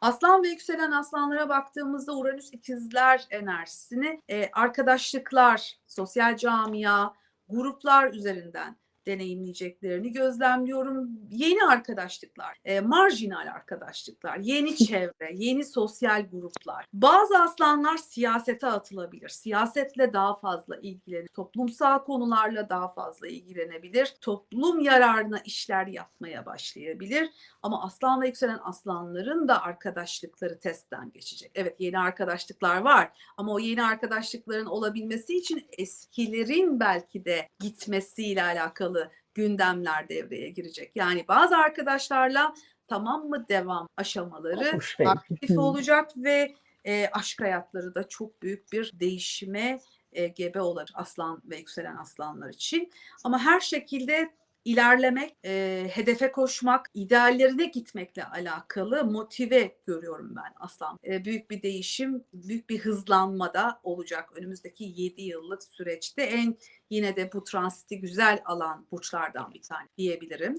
Aslan ve yükselen aslanlara baktığımızda Uranüs ikizler enerjisini e, arkadaşlıklar, sosyal camia, gruplar üzerinden deneyimleyeceklerini gözlemliyorum. Yeni arkadaşlıklar, e, marjinal arkadaşlıklar, yeni çevre, yeni sosyal gruplar. Bazı aslanlar siyasete atılabilir. Siyasetle daha fazla ilgilenir. Toplumsal konularla daha fazla ilgilenebilir. Toplum yararına işler yapmaya başlayabilir. Ama aslan ve yükselen aslanların da arkadaşlıkları testten geçecek. Evet yeni arkadaşlıklar var ama o yeni arkadaşlıkların olabilmesi için eskilerin belki de gitmesiyle alakalı gündemler devreye girecek. Yani bazı arkadaşlarla tamam mı devam aşamaları Hoş Bey. aktif olacak ve e, aşk hayatları da çok büyük bir değişime e, gebe olabilir aslan ve yükselen aslanlar için. Ama her şekilde ilerlemek, e, hedefe koşmak, ideallerine gitmekle alakalı motive görüyorum ben aslan. E, büyük bir değişim, büyük bir hızlanmada olacak önümüzdeki 7 yıllık süreçte. En yine de bu transiti güzel alan burçlardan bir tane diyebilirim.